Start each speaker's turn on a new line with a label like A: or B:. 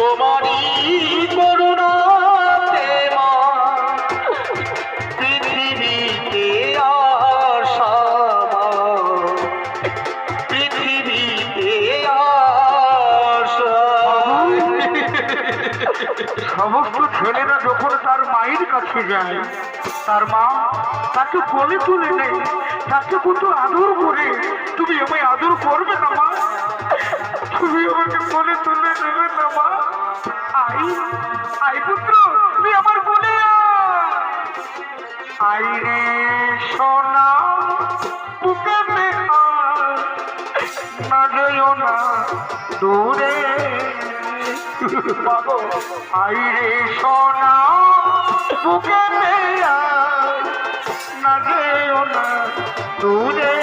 A: তোমারই করুণা পৃথিবীকে আর পৃথিবীকে আর সমস্ত ছেলেরা যখন তার মায়ের কাছে যায়, তার মা তাকে কোলে তুলে নেয়, তাকে কত আদর করে কোলে তুলে আই আই পুত্র তুই আমার বলে আই রে সোনা মে না না দূরে। আই রে সোনা না যেও না দূরে।